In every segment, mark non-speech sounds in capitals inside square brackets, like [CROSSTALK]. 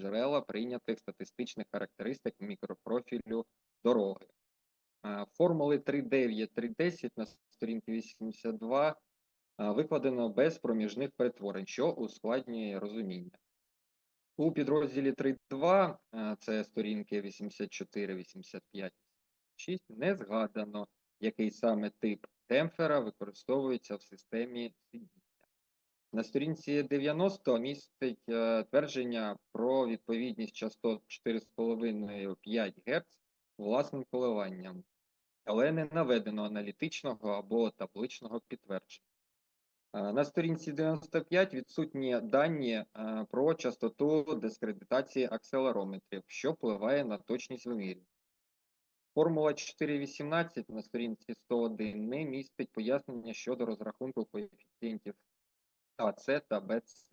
джерела прийнятих статистичних характеристик мікропрофілю дороги. Формули 3.9, 3.10 на сторінці 82 е, викладено без проміжних перетворень, що ускладнює розуміння. У підрозділі 3.2, е, це сторінки 84, 85, 6, не згадано, який саме тип демпфера використовується в системі сидіння. На сторінці 90 містить е, твердження про відповідність частот 4,5-5 Гц власним коливанням, але не наведено аналітичного або табличного підтвердження. Е, На сторінці 95 відсутні дані е, про частоту дискредитації акселерометрів, що впливає на точність вимірів. Формула 4.18 на сторінці 101 не містить пояснення щодо розрахунку коефіцієнтів АЦ та БЦ.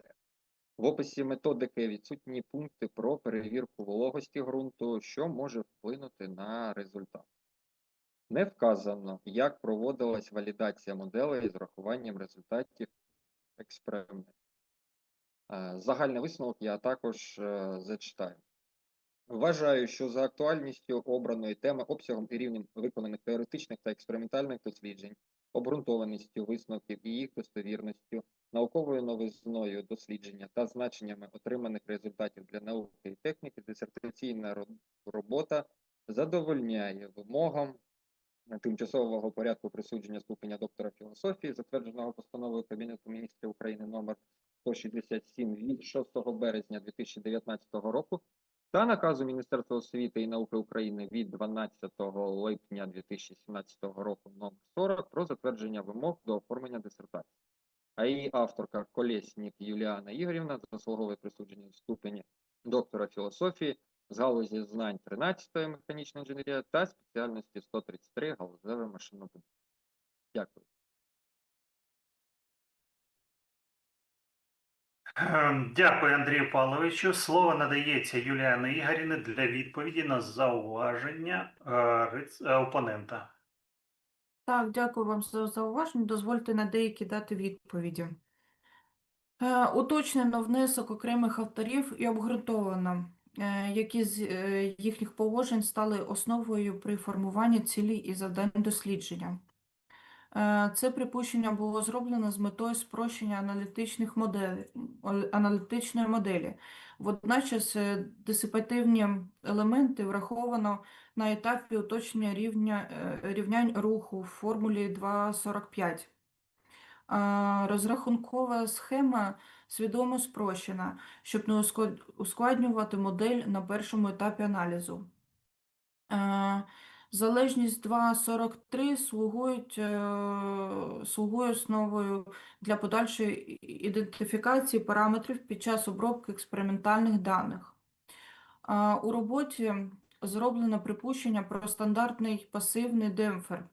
В описі методики відсутні пункти про перевірку вологості ґрунту, що може вплинути на результат. Не вказано, як проводилась валідація моделей з урахуванням результатів експерименту. Е, Загальний висновок я також е, зачитаю. Вважаю, що за актуальністю обраної теми, обсягом і рівнем виконаних теоретичних та експериментальних досліджень, обґрунтованістю висновків і їх достовірністю, науковою новизною дослідження та значеннями отриманих результатів для науки і техніки, дисертаційна робота задовольняє вимогам тимчасового порядку присудження ступеня доктора філософії, затвердженого постановою Кабінету міністрів України номер 167 від 6 березня 2019 року та наказу Міністерства освіти і науки України від 12 липня 2017 року номер 40 про затвердження вимог до оформлення дисертації. А її авторка Колєснік Юліана Ігорівна заслуговує присудження ступені доктора філософії з галузі знань 13-ї механічна інженерія та спеціальності 133 галузеве машинобудування. Дякую. Ем, Дякую, Андрію Павловичу. Слово надається Юліані Ігорівні для відповіді на зауваження е, е, опонента. Так, дякую вам за зауваження. Дозвольте на деякі дати відповіді. Е, Уточнено внесок окремих авторів і обґрунтовано, е, які з е, їхніх положень стали основою при формуванні цілі і завдань дослідження. Е, Це припущення було зроблено з метою спрощення аналітичних моделей, аналітичної моделі. Водночас е, дисипативні елементи враховано на етапі уточнення рівня, е, рівнянь руху в формулі 2.45. Розрахункова схема свідомо спрощена, щоб не ускладнювати модель на першому етапі аналізу. Залежність 2.43 слугують, е, слугує основою для подальшої ідентифікації параметрів під час обробки експериментальних даних. У роботі зроблено припущення про стандартний пасивний демпфер.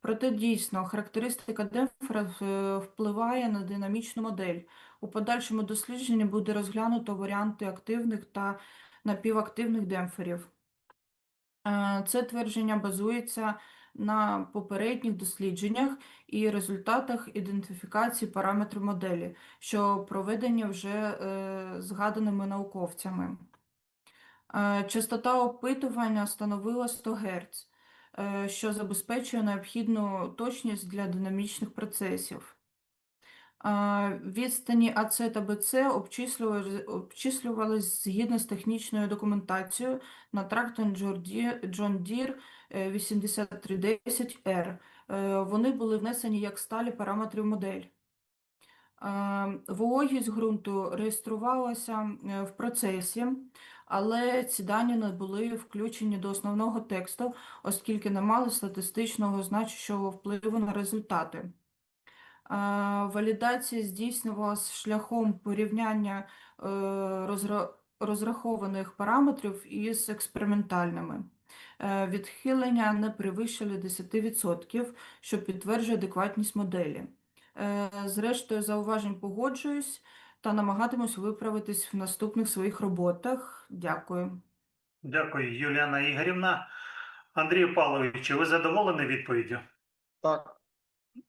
Проте дійсно характеристика демпфера е, впливає на динамічну модель. У подальшому дослідженні буде розглянуто варіанти активних та напівактивних демпферів. Е, Це твердження базується на попередніх дослідженнях і результатах ідентифікації параметрів моделі, що проведені вже е, згаданими науковцями. Е, Частота опитування становила 100 Гц, що забезпечує необхідну точність для динамічних процесів. Е, Відстані АЦ та БЦ обчислювали- обчислювались згідно з технічною документацією на трактор Deere е, 8310R. Е, Вони були внесені як сталі параметри в модель. Е, Вологість ґрунту реєструвалася е, в процесі, але ці дані не були включені до основного тексту, оскільки не мали статистичного значущого впливу на результати. Валідація здійснювалася шляхом порівняння е, розрахованих параметрів із експериментальними. Е, Відхилення не перевищили 10%, що підтверджує адекватність моделі. Е, Зрештою, зауважень погоджуюсь та намагатимусь виправитись в наступних своїх роботах. Дякую. Дякую, Юліана Ігорівна. Андрію Павловичу, ви задоволені відповіддю? Так,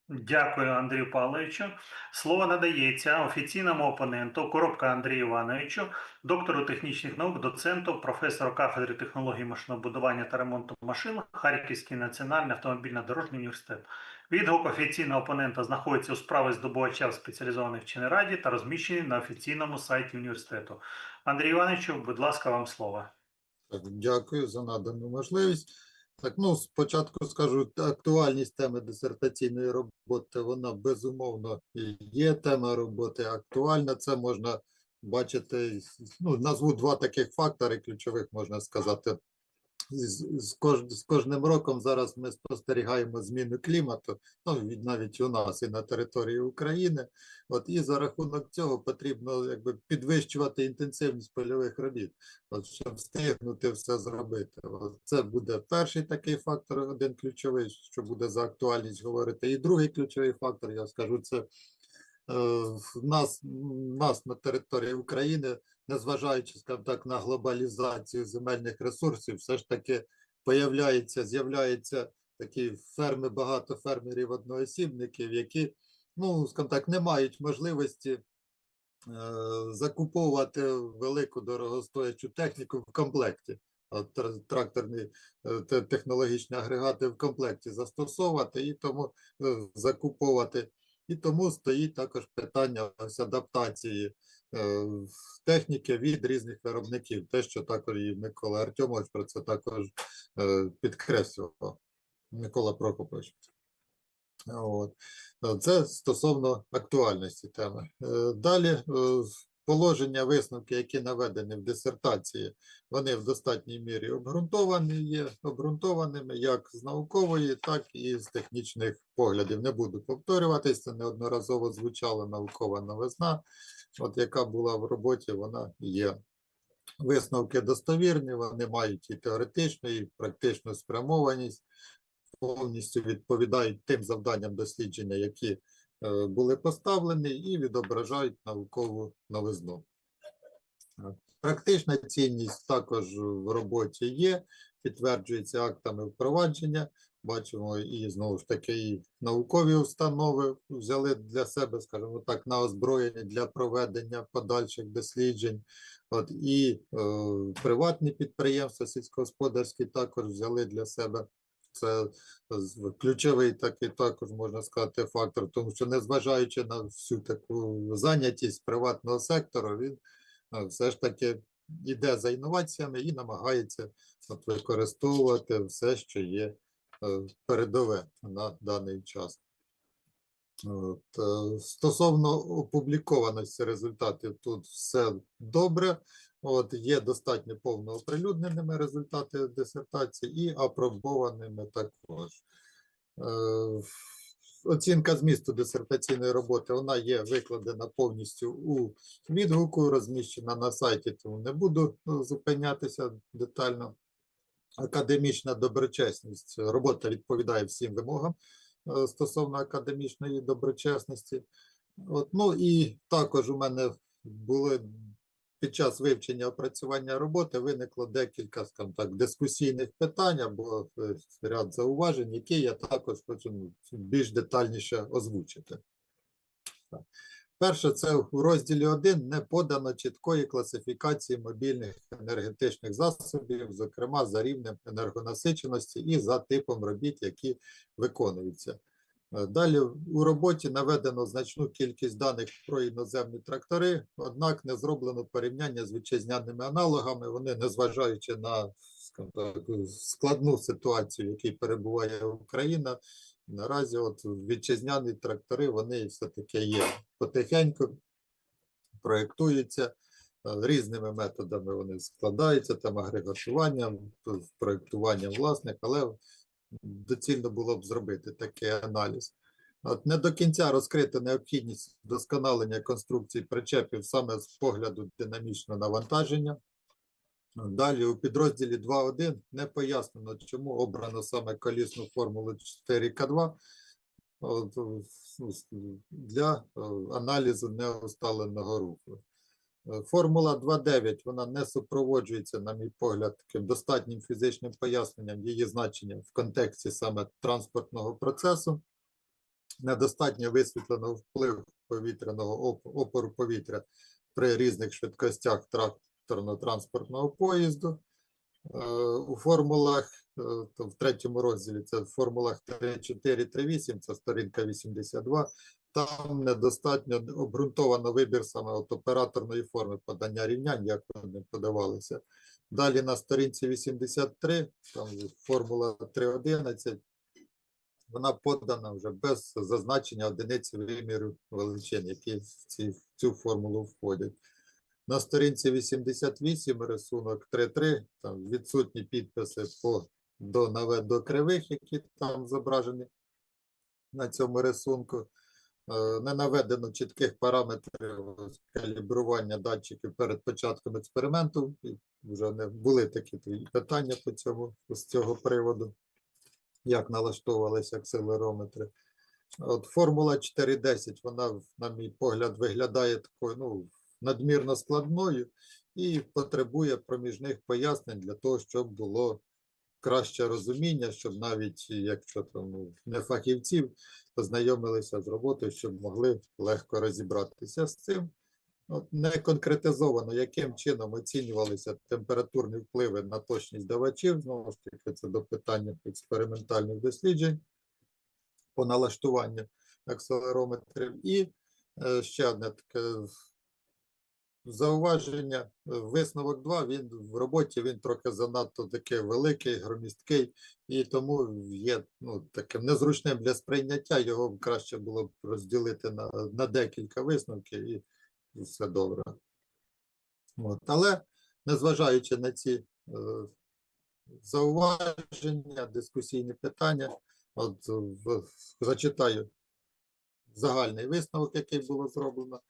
Дякую, Андрію Павловичу. Слово надається офіційному опоненту Коробка Андрію Івановичу, доктору технічних наук, доценту, професору кафедри технології машинобудування та ремонту машин Харківський національний автомобільно-дорожній університет. Відгук офіційного опонента знаходиться у справі здобувача в спеціалізованій вченій раді та розміщений на офіційному сайті університету. Андрій Івановичу, будь ласка, вам слово. Дякую за надану можливість. Так, ну, спочатку скажу, актуальність теми дисертаційної роботи, вона безумовно є тема роботи актуальна. Це можна бачити, ну, назву два таких фактори ключових, можна сказати. З, кож, з кожним роком зараз ми спостерігаємо зміну клімату, ну, навіть у нас і на території України. От, і за рахунок цього потрібно якби, підвищувати інтенсивність польових робіт от, щоб встигнути все зробити. От це буде перший такий фактор, один ключовий, що буде за актуальність говорити. І другий ключовий фактор, я скажу, це е, в нас, м, нас на території України, незважаючи, скажімо так, на глобалізацію земельних ресурсів, все ж таки появляється, з'являються такі ферми, багато фермерів одноосібників, які, ну, скажімо так, не мають можливості е, закуповувати велику дорогостоячу техніку в комплекті. От Тракторні е, технологічні агрегати в комплекті застосовувати і тому е, закуповувати. І тому стоїть також питання ось адаптації техніки від різних виробників. Те, що також і Микола Артемович про це також е, підкреслював. Микола Прокопович. От. Е, Це стосовно актуальності теми. Е, Далі е, положення, висновки, які наведені в дисертації, вони в достатній мірі обґрунтовані, є обґрунтованими як з наукової, так і з технічних поглядів. Не буду повторюватись, це неодноразово звучала наукова новизна, от яка була в роботі, вона є. Висновки достовірні, вони мають і теоретичну, і практичну спрямованість повністю відповідають тим завданням дослідження, які е, були поставлені, і відображають наукову новизну. Е, Практична цінність також в роботі є, підтверджується актами впровадження. Бачимо, і знову ж таки, наукові установи взяли для себе, скажімо так, на озброєння для проведення подальших досліджень. От і е, приватні підприємства сільськогосподарські також взяли для себе це ключовий такий також можна сказати фактор, тому що незважаючи на всю таку зайнятість приватного сектору, він е, все ж таки йде за інноваціями і намагається от, використовувати все, що є передове на даний час. От, е, Стосовно опублікованості результатів, тут все добре. От, є достатньо повно оприлюдненими результати дисертації і апробованими також. Е, Оцінка змісту дисертаційної роботи вона є викладена повністю у відгуку, розміщена на сайті, тому не буду е, зупинятися детально. Академічна доброчесність. Робота відповідає всім вимогам е, стосовно академічної доброчесності. От, ну і також у мене були під час вивчення опрацювання роботи виникло декілька, скажімо так, дискусійних питань або е, ряд зауважень, які я також хочу більш детальніше озвучити. Так. Перше, це у розділі 1 не подано чіткої класифікації мобільних енергетичних засобів, зокрема за рівнем енергонасиченості і за типом робіт, які виконуються. Е, Далі у роботі наведено значну кількість даних про іноземні трактори, однак не зроблено порівняння з вітчизняними аналогами. Вони, незважаючи на так, складну ситуацію, в якій перебуває Україна, наразі от вітчизняні трактори вони все-таки є потихеньку, проєктуються е, різними методами. Вони складаються там агрегатуванням, проєктуванням власних, але доцільно було б зробити такий аналіз. От не до кінця розкрита необхідність вдосконалення конструкцій причепів саме з погляду динамічного навантаження. Далі у підрозділі 2.1 не пояснено, чому обрано саме колісну формулу 4К2 от, ну, с- для е, аналізу неусталеного руху. Е, Формула 2.9 вона не супроводжується, на мій погляд, таким достатнім фізичним поясненням її значення в контексті саме транспортного процесу. недостатньо висвітлено вплив повітряного опору повітря при різних швидкостях тракторно-транспортного поїзду. Е, У формулах, е, то в третьому розділі, це в формулах 3.4, 3.8, це сторінка 82, там недостатньо обґрунтовано вибір саме от операторної форми подання рівнянь, як вони подавалися. Далі на сторінці 83, там формула 3.11, вона подана вже без зазначення одиниці виміру величин, які в цю формулу входять. На сторінці 88 рисунок 3.3, там відсутні підписи по до, наве- до кривих, які там зображені на цьому рисунку. Е, Не наведено чітких параметрів калібрування датчиків перед початком експерименту. Вже не були такі питання по цьому з цього приводу, як налаштовувалися акселерометри. От формула 4.10, вона, на мій погляд, виглядає такою ну, надмірно складною і потребує проміжних пояснень для того, щоб було краще розуміння, щоб навіть якщо там ну, не фахівців познайомилися з роботою, щоб могли легко розібратися з цим. От не конкретизовано, яким чином оцінювалися температурні впливи на точність давачів. Знову ж таки, це до питання експериментальних досліджень по налаштуванню акселерометрів. І е, ще одне таке зауваження. е, Висновок 2, він в роботі він трохи занадто такий великий, громісткий, і тому є ну, таким незручним для сприйняття. Його краще було б розділити на, на декілька висновків і все добре. От. Але незважаючи на ці е, зауваження, дискусійні питання, от в, зачитаю загальний висновок, який було зроблено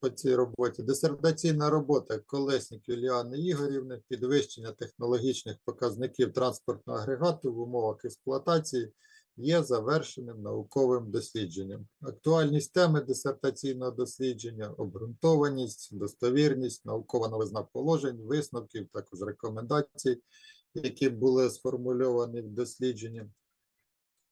по цій роботі. Дисертаційна робота Колеснік Юліани Ігорівни, підвищення технологічних показників транспортного агрегату в умовах експлуатації є завершеним науковим дослідженням. Актуальність теми дисертаційного дослідження, обґрунтованість, достовірність, наукова новизна положень, висновків, також рекомендацій, які були сформульовані в дослідженні,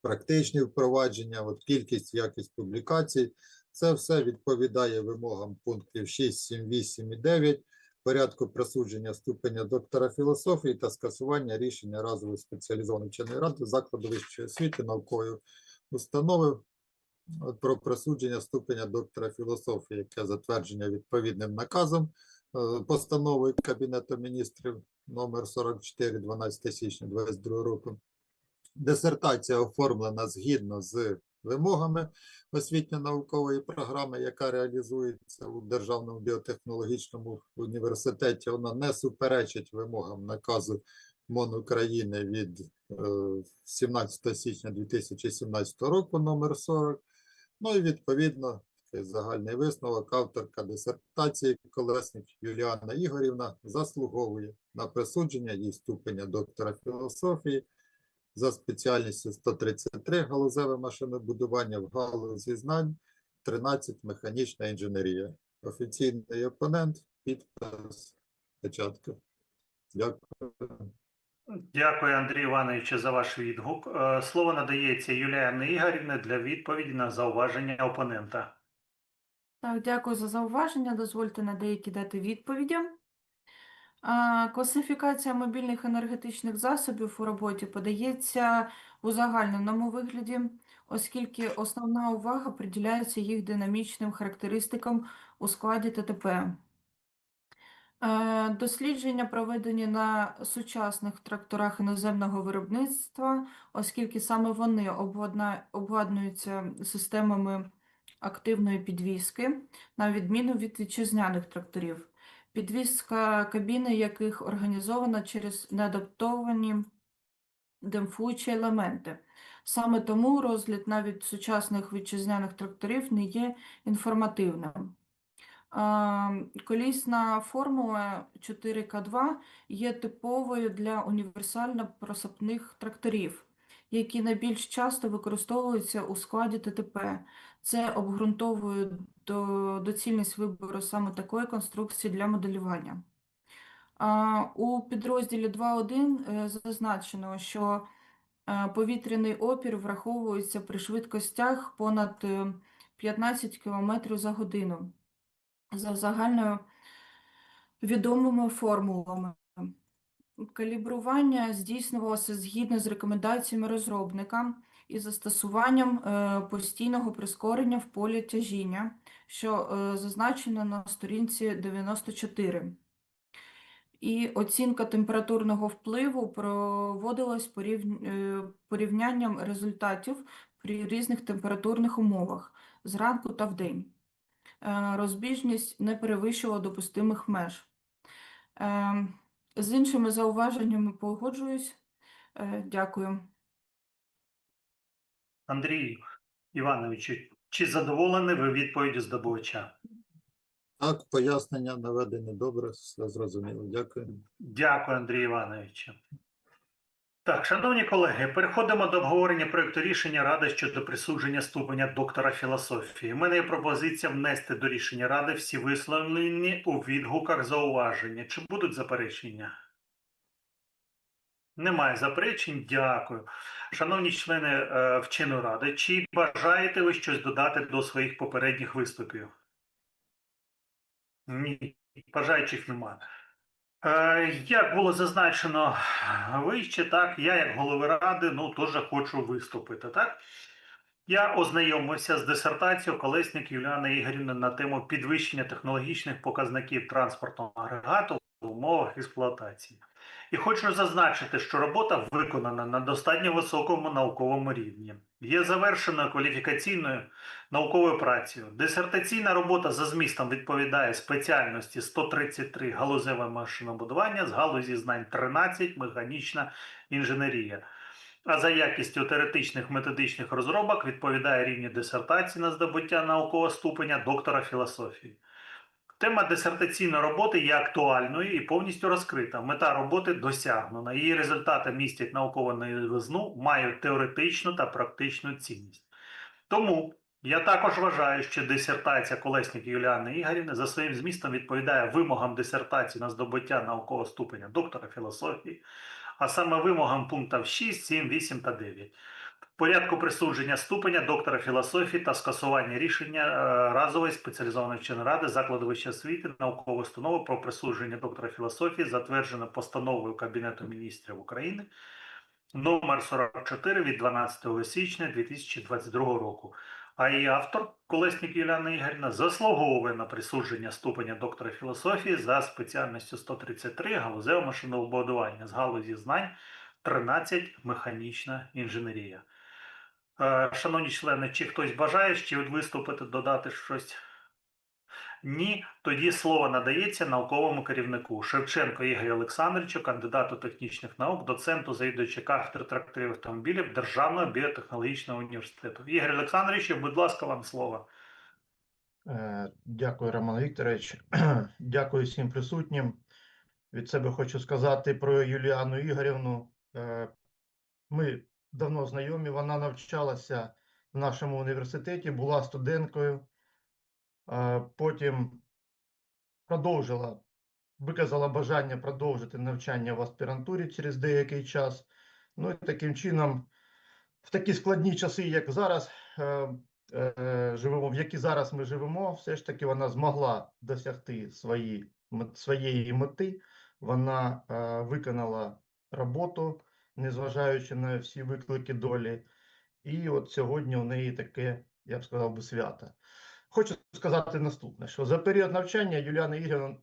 практичні впровадження, от кількість, якість публікацій. Це все відповідає вимогам пунктів 6, 7, 8 і 9 порядку присудження ступеня доктора філософії та скасування рішення разової спеціалізованої вченої ради закладу вищої освіти наукової установи про присудження ступеня доктора філософії, яке затвердження відповідним наказом е, постановою Кабінету міністрів номер 44 12 січня 2022 року. Дисертація оформлена згідно з вимогами освітньо-наукової програми, яка реалізується у Державному біотехнологічному університеті, вона не суперечить вимогам наказу МОН України від е, 17 січня 2017 року номер 40. Ну і відповідно загальний висновок авторка дисертації Колесник Юліана Ігорівна заслуговує на присудження їй ступеня доктора філософії за спеціальністю 133 галузеве машинобудування в галузі знань, 13 механічна інженерія. Офіційний опонент, підпис, печатка. Дякую. Дякую, Андрій Івановичу, за ваш відгук. Е, Слово надається Юліані Ігорівні для відповіді на зауваження опонента. Так, дякую за зауваження. Дозвольте на деякі дати відповіді. Класифікація мобільних енергетичних засобів у роботі подається у загальненому вигляді, оскільки основна увага приділяється їх динамічним характеристикам у складі ТТП. Е, Дослідження проведені на сучасних тракторах іноземного виробництва, оскільки саме вони обладнуються системами активної підвіски, на відміну від вітчизняних тракторів. Підвізка кабіни яких організована через неадаптовані демпфуючі елементи. Саме тому розгляд навіть сучасних вітчизняних тракторів не є інформативним. Колісна формула 4К2 є типовою для універсально-просапних тракторів, які найбільш часто використовуються у складі ТТП. Це обґрунтовує до, доцільність вибору саме такої конструкції для моделювання. У підрозділі 2.1 е, зазначено, що Е, Повітряний опір враховується при швидкостях понад е, 15 км за годину за загально відомими формулами. Калібрування здійснювалося згідно з рекомендаціями розробника і застосуванням е, постійного прискорення в полі тяжіння, що е, зазначено на сторінці 94. І оцінка температурного впливу проводилась е, порівнянням результатів при різних температурних умовах зранку та вдень. Розбіжність не перевищувала допустимих меж. З іншими зауваженнями погоджуюсь. Дякую. Андрій Івановичу, чи задоволені ви відповіддю здобувача? Так, пояснення наведені добре, все зрозуміло. Дякую. Дякую, Андрій Івановичу. Так, шановні колеги, переходимо до обговорення проекту рішення Ради щодо присудження ступеня доктора філософії. У мене є пропозиція внести до рішення Ради всі висловлені у відгуках зауваження. Чи будуть заперечення? Немає заперечень. Дякую. Шановні члени е, вченої ради, чи бажаєте ви щось додати до своїх попередніх виступів? Ні, бажаючих немає. Е, Як було зазначено вище, так, я як голова ради, ну, теж хочу виступити, так? Я ознайомився з дисертацією колесник Юліани Ігорівни на тему підвищення технологічних показників транспортного агрегату в умовах експлуатації. І хочу зазначити, що робота виконана на достатньо високому науковому рівні. Є завершеною кваліфікаційною науковою працею. Дисертаційна робота за змістом відповідає спеціальності 133 галузеве машинобудування з галузі знань 13 механічна інженерія. А за якістю теоретичних методичних розробок відповідає рівні дисертації на здобуття наукового ступеня доктора філософії. Тема дисертаційної роботи є актуальною і повністю розкрита. Мета роботи досягнена. Її результати містять наукову новизну, мають теоретичну та практичну цінність. Тому я також вважаю, що дисертація колесник Юліани Ігорівни за своїм змістом відповідає вимогам дисертації на здобуття наукового ступеня доктора філософії, а саме вимогам пунктів 6, 7, 8 та 9. Порядку присудження ступеня доктора філософії та скасування рішення е, разової спеціалізованої вченої ради закладу вищої освіти наукової установи про присудження доктора філософії, затверджено постановою Кабінету міністрів України номер 44 від 12 січня 2022 року. А її автор, колесник Юліана Ігорівна, заслуговує на присудження ступеня доктора філософії за спеціальністю 133 галузеве машинобудування з галузі знань 13 механічна інженерія. Е, Шановні члени, чи хтось бажає ще виступити, додати щось? Ні, тоді слово надається науковому керівнику Шевченко Ігорю Олександровичу, кандидату технічних наук, доценту завідувача кафедри тракторів автомобілів Державного біотехнологічного університету. Ігор Олександрович, будь ласка, вам слово. Е, Дякую, Роман Вікторович. [CLEARS THROAT] Дякую всім присутнім. Від себе хочу сказати про Юліану Ігорівну. Е, Ми давно знайомі. Вона навчалася в нашому університеті, була студенткою. Потім продовжила, виказала бажання продовжити навчання в аспірантурі через деякий час. Ну і таким чином, в такі складні часи, як зараз, е, е, живемо, в які зараз ми живемо, все ж таки вона змогла досягти свої, своєї мети. Вона е, виконала роботу, незважаючи на всі виклики долі. І от сьогодні у неї таке, я б сказав би, свято. Хочу сказати наступне: що за період навчання Юліана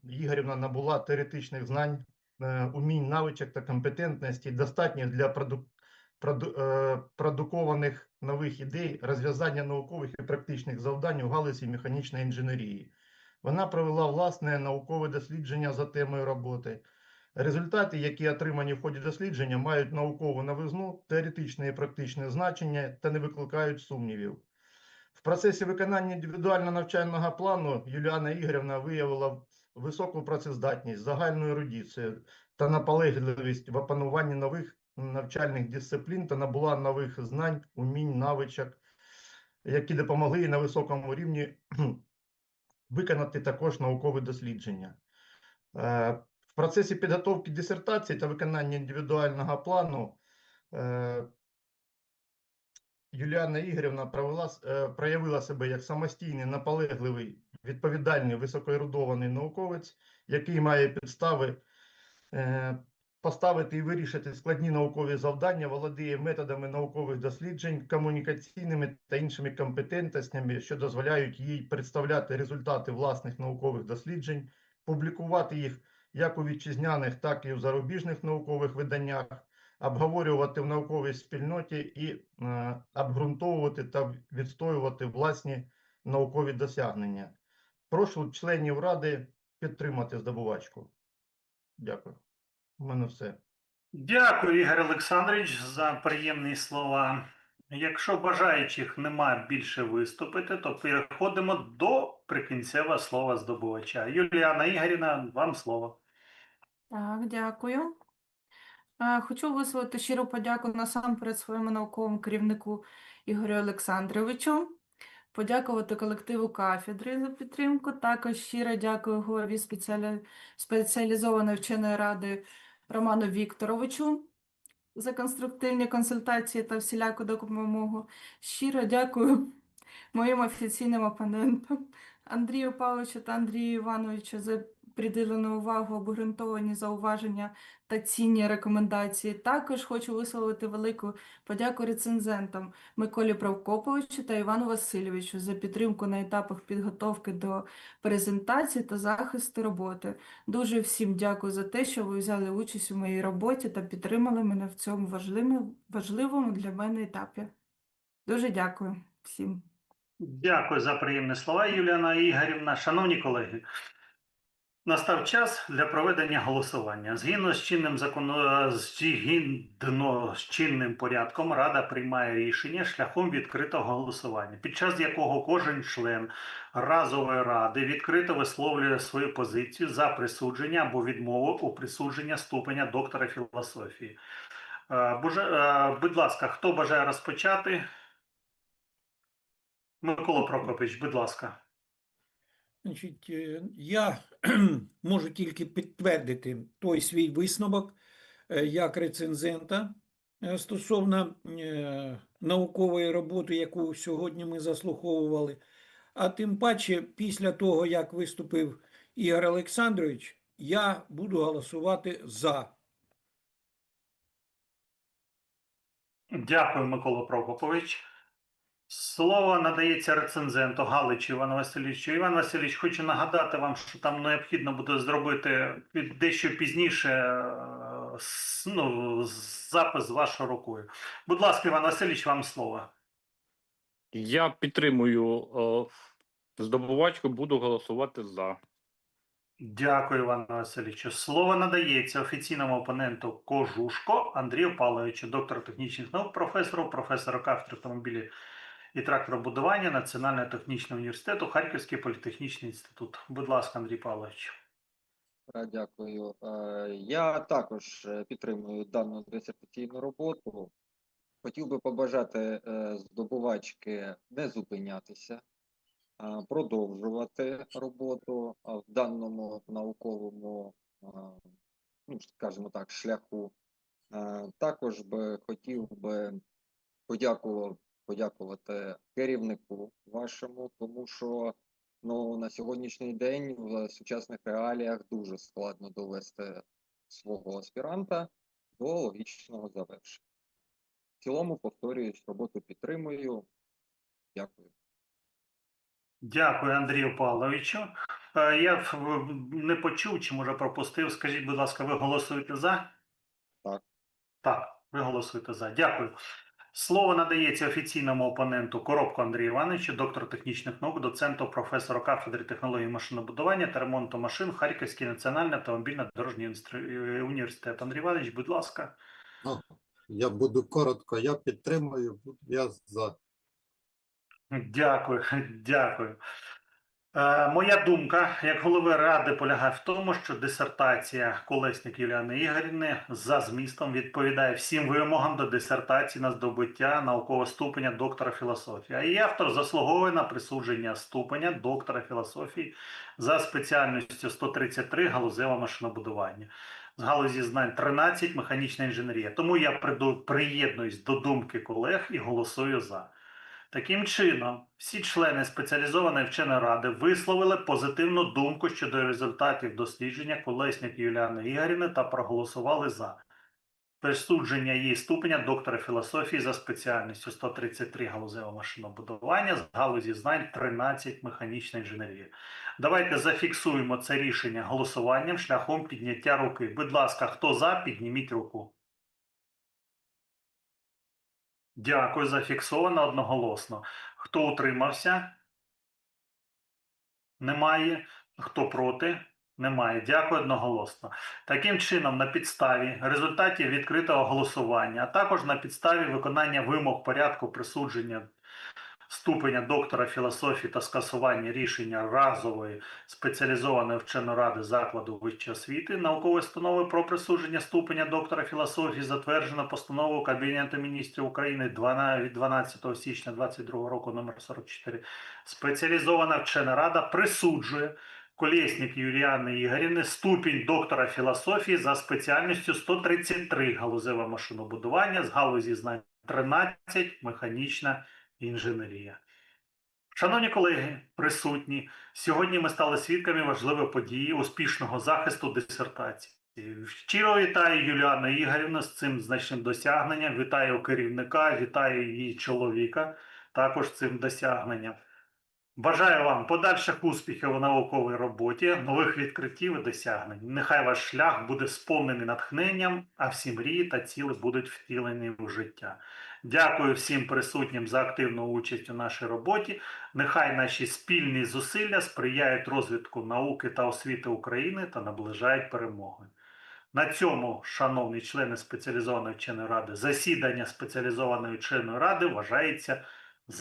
Ігорівна, набула теоретичних знань, е, умінь, навичок та компетентності, достатніх для проду, проду, е, продукованих нових ідей, розв'язання наукових і практичних завдань у галузі механічної інженерії. Вона провела власне наукове дослідження за темою роботи. Результати, які отримані в ході дослідження, мають наукову новизну, теоретичне і практичне значення та не викликають сумнівів. В процесі виконання індивідуального навчального плану Юліана Ігорівна виявила високу працездатність, загальну ерудицію та наполегливість в опануванні нових навчальних дисциплін та набула нових знань, умінь, навичок, які допомогли їй на високому рівні [CLEARS THROAT] виконати також наукові дослідження. В процесі підготовки дисертації та виконання індивідуального плану е, Юліана Ігорівна провела, е, проявила себе як самостійний, наполегливий, відповідальний, високоерудований науковець, який має підстави е, поставити і вирішити складні наукові завдання, володіє методами наукових досліджень, комунікаційними та іншими компетентностями, що дозволяють їй представляти результати власних наукових досліджень, публікувати їх як у вітчизняних, так і в зарубіжних наукових виданнях, обговорювати в науковій спільноті і е, обґрунтовувати та відстоювати власні наукові досягнення. Прошу членів Ради підтримати здобувачку. Дякую. У мене все. Дякую, Ігор Олександрович, за приємні слова. Якщо бажаючих нема більше виступити, то переходимо до прикінцевого слова здобувача. Юліана Ігорівна, вам слово. Так, дякую. Е, Хочу висловити щиру подяку насамперед своєму науковому керівнику Ігорю Олександровичу, подякувати колективу кафедри за підтримку. Також щиро дякую голові спеціалі... спеціалізованої вченої ради Роману Вікторовичу за конструктивні консультації та всіляку допомогу. Щиро дякую моїм офіційним опонентам Андрію Павловичу та Андрію Івановичу за приділену увагу, обґрунтовані зауваження та цінні рекомендації. Також хочу висловити велику подяку рецензентам Миколі Правкоповичу та Івану Васильовичу за підтримку на етапах підготовки до презентації та захисту роботи. Дуже всім дякую за те, що ви взяли участь у моїй роботі та підтримали мене в цьому важливому для мене етапі. Дуже дякую всім. Дякую за приємні слова, Юліана Ігорівна. Шановні колеги, настав час для проведення голосування. Згідно з чинним законо... згідно з чинним порядком, Рада приймає рішення шляхом відкритого голосування, під час якого кожен член разової ради відкрито висловлює свою позицію за присудження або відмову у присудження ступеня доктора філософії. Е, е, Будь ласка, хто бажає розпочати? Микола Прокопич, будь ласка. Значить, е, я [CLEARS THROAT] можу тільки підтвердити той свій висновок е, як рецензента е, стосовно наукової роботи, яку сьогодні ми заслуховували. А тим паче, після того, як виступив Ігор Олександрович, я буду голосувати за. Дякую, Микола Прокопович. Слово надається рецензенту Галичу Івану Васильовичу. Іван Васильович, хочу нагадати вам, що там необхідно буде зробити дещо пізніше е, ну, запис з вашою рукою. Будь ласка, Іван Васильович, вам слово. Я підтримую е, здобувачку, буду голосувати за. Дякую, Івану Васильовичу. Слово надається офіційному опоненту Кожушко Андрію Павловичу, доктору технічних наук, професору, професору кафедри автомобілів і тракторобудування Національного технічного університету Харківський політехнічний інститут. Будь ласка, Андрій Павлович. Е, Дякую. Е, Я також е, підтримую дану дисертаційну роботу. Хотів би побажати здобувачки не зупинятися, продовжувати роботу в даному науковому, ну, скажімо так, шляху. Також би хотів би подякував, подякувати керівнику вашому, тому що Ну, на сьогоднішній день в сучасних реаліях дуже складно довести свого аспіранта до логічного завершення. В цілому, повторююсь, роботу підтримую. Дякую. Дякую, Андрію Павловичу. Е, Я не почув чи може пропустив. Скажіть, будь ласка, ви голосуєте за? Так. Так, ви голосуєте за. Дякую. Слово надається офіційному опоненту Коробку Андрію Івановичу, доктору технічних наук, доценту, професору кафедри технології машинобудування та ремонту машин Харківський національний автомобільно-дорожній е, університет. Андрій Іванович, будь ласка. Ну, я буду коротко, я підтримую, я за. Дякую, [LAUGHS] дякую. Е, моя думка як голови ради полягає в тому, що дисертація Колесник Юліани Ігорівни за змістом відповідає всім вимогам до дисертації на здобуття наукового ступеня доктора філософії. А її автор заслуговує на присудження ступеня доктора філософії за спеціальністю 133 галузеве машинобудування. з галузі знань 13 механічна інженерія. Тому я приєднуюсь до думки колег і голосую за. Таким чином, всі члени спеціалізованої вченої ради висловили позитивну думку щодо результатів дослідження Колесник Юліани Ігорівни та проголосували за присудження їй ступеня доктора філософії за спеціальністю 133 галузеве машинобудування з галузі знань 13 механічна інженерія. Давайте зафіксуємо це рішення голосуванням шляхом підняття руки. Будь ласка, хто за, підніміть руку. Дякую, зафіксовано одноголосно. Хто утримався? Немає. Хто проти? Немає. Дякую одноголосно. Таким чином, на підставі результатів відкритого голосування, а також на підставі виконання вимог порядку присудження ступеня доктора філософії та скасування рішення разової спеціалізованої вченої ради закладу вищої освіти наукової установи про присудження ступеня доктора філософії затверджено постановою Кабінету міністрів України 12 від 12 січня 2022 року номер 44. Спеціалізована вчена рада присуджує Колєснік Юліани Ігорівни ступінь доктора філософії за спеціальністю 133 галузеве машинобудування з галузі знань 13 механічна інженерія. Шановні колеги, присутні, сьогодні ми стали свідками важливої події успішного захисту дисертації. Щиро вітаю Юліану Ігорівну з цим значним досягненням. Вітаю керівника, вітаю її чоловіка також цим досягненням. Бажаю вам подальших успіхів у науковій роботі, нових відкриттів і досягнень. Нехай ваш шлях буде сповнений натхненням, а всі мрії та ціли будуть втілені у життя. Дякую всім присутнім за активну участь у нашій роботі. Нехай наші спільні зусилля сприяють розвитку науки та освіти України та наближають перемоги. На цьому, шановні члени спеціалізованої вченої ради, засідання спеціалізованої вченої ради вважається